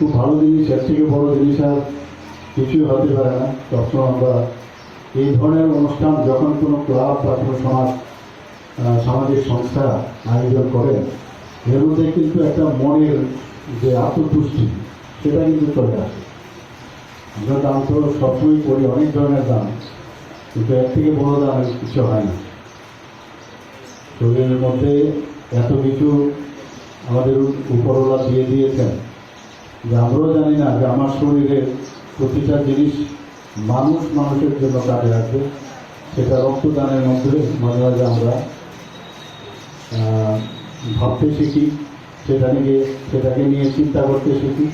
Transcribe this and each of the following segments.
খুব ভালো জিনিস, এর থেকে বড় জিনিস আর কিছুই হতে পারে না। তখন আমরা, এই ধরনের অনুষ্ঠান যখন কোনো ক্লাব বা কোনো সমাজ সামাজিক সংস্থা আয়োজন করে, এর মধ্যে কিন্তু একটা মনের যে আত্মতুষ্টি, সেটা কিন্তু চলে আসে। আমরা দান তো সবসময় করি, অনেক ধরনের দান কিন্তু এর থেকে বড় দান কিছু হয় না। শরীরের মধ্যে এত কিছু আমাদের উপরওয়ালা দিয়ে দিয়েছেন যে আমরাও জানি না যে আমার শরীরের প্রতিটা জিনিস মানুষ, মানুষের জন্য কাজে আসবে সেটা রক্তদানের মধ্যে মাঝে মাঝে আমরা ভাবতে শিখি, সেটা নিয়ে, সেটাকে নিয়ে চিন্তা করতে শিখি।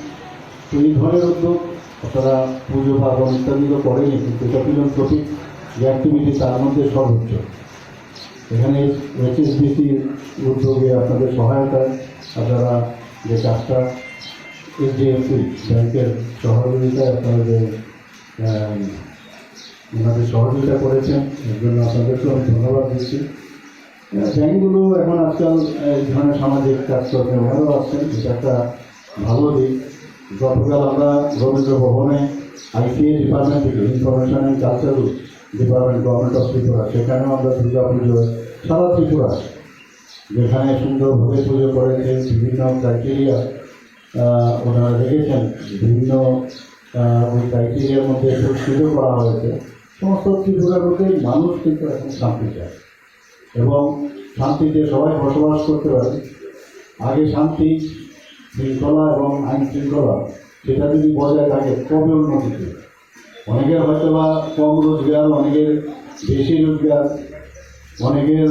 তো এই ধরনের উদ্যোগ আপনারা পুজো, পার্বণ ইত্যাদি তো করেনি, কিন্তু এটা ফিলন্থ্রপিক যে অ্যাক্টিভিটি তার মধ্যে সর্বোচ্চ। এখানে এইচএসবিসির উদ্যোগে আপনাদের সহায়তায় আপনারা যে কাজটা এইচডিএফসি ব্যাংকের সহযোগিতায় আহ, ওনাদের সহযোগিতা করেছেন। এর জন্য আপনাদেরকেও আমি ধন্যবাদ দিচ্ছি। ব্যাংকগুলো এখন আজকাল এই ধরনের সামাজিক কাজকর্মে ভালো আসছেন এটা একটা ভালো দিক। গতকাল আমরা রবীন্দ্র ভবনে আইসিএ ডিপার্টমেন্ট থেকে information and cultural department government of Tripura সেখানেও আমরা দুর্গা পুজো সারা ত্রিপুরা যেখানে সুন্দরভাবে পুজো করেছে বিভিন্ন ক্রাইটেরিয়া ওনারা রেখেছেন বিভিন্ন ওই ক্রাইটেরিয়ার মধ্যে পুরস্কৃত করা হয়েছে। সমস্ত ত্রিপুরার মানুষ কিন্তু এখন শান্তি চায় এবং শান্তিতে সবাই বসবাস করতে পারে। আগে শান্তি, শৃঙ্খলা এবং আইন শৃঙ্খলা, সেটা যদি বজায় থাকে কবে উন্নতি? অনেকের হয়তো বা কম রোজগার অনেকের বেশি রোজগার, অনেকের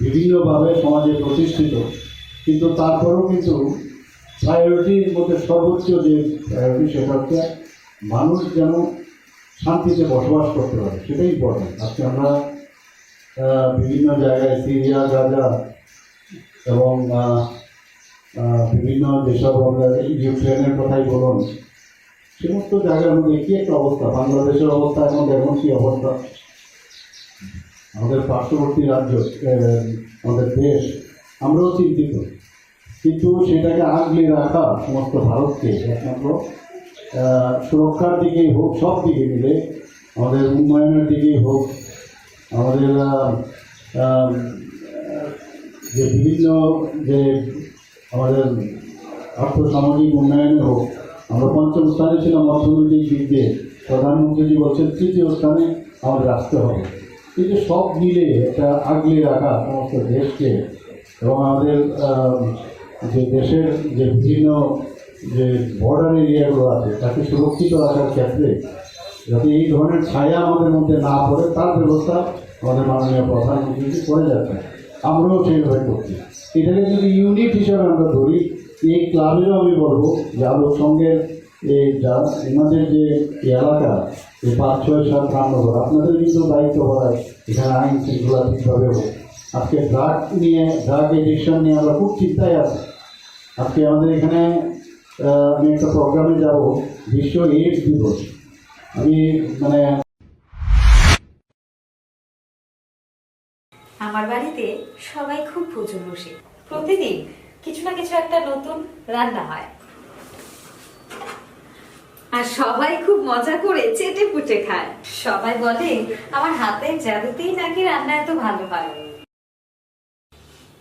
বিভিন্নভাবে সমাজে প্রতিষ্ঠিত। কিন্তু তারপরেও কিন্তু প্রায়োরিটির মধ্যে সর্বোচ্চ যে সেটা হচ্ছে মানুষ যেন শান্তিতে বসবাস করতে পারে, সেটাই ইম্পর্টেন্ট আজকে আমরা বিভিন্ন জায়গায় সিরিয়া, গাজা এবং বিভিন্ন যেসব ইউক্রেনের কথাই বলুন, সমস্ত জায়গার মধ্যে কি একটা অবস্থা। বাংলাদেশের অবস্থা এখন এখন কি অবস্থা? আমাদের পার্শ্ববর্তী রাজ্য আমাদের দেশ আমরাও চিন্তিত। কিন্তু সেটাকে আগলে রাখা সমস্ত ভারতকে একমাত্র সুরক্ষার দিকেই হোক, সব দিকে মিলে, আমাদের উন্নয়নের দিকেই হোক, আমাদের যে বিভিন্ন যে আমাদের আর্থসামাজিক উন্নয়নে হোক, আমরা পঞ্চম স্থানে ছিলাম অর্থনৈতিক দিক দিয়ে। প্রধানমন্ত্রীজি বলছেন, তৃতীয় স্থানে আমাদের আসতে হবে। কিন্তু সব মিলে একটা আগলে রাখা সমস্ত দেশকে এবং আমাদের যে দেশের যে বিভিন্ন যে বর্ডার এরিয়াগুলো আছে, তাকে সুরক্ষিত রাখার ক্ষেত্রে যাতে এই ধরনের ছায়া আমাদের মধ্যে না পড়ে, তার ব্যবস্থা আমাদের মাননীয় প্রধানমন্ত্রী করে যাচ্ছেন আমরাও সেইভাবে করছি। এটাকে যদি ইউনিট হিসাবে আমরা ধরি, এই ক্লাবেরও আমি বলব যে সঙ্গে এই যা এনাদের যে এলাকা, এই পাঁচ, ছয়, সাত রামনগর আপনাদের কিন্তু দায়িত্ব হয়, এখানে আইন শৃঙ্খলা ঠিকভাবে হোক। আজকে ড্রাগ নিয়ে ড্রাগ এডিকশন নিয়ে আমরা খুব চিন্তায় আছি। আজকে আমাদের এখানে আমি একটা প্রোগ্রামে যাব, বিশ্ব এইডস দিবস। আমি মানে আমার বাড়িতে সবাই খুব পুজো বসে। প্রতিদিন কিছু না কিছু একটা নতুন রান্না হয়। আর সবাই খুব মজা করে চেটে পুটে খায়। সবাই বলে, আমার হাতের জাদুতেই নাকি রান্না এত ভালো হয়?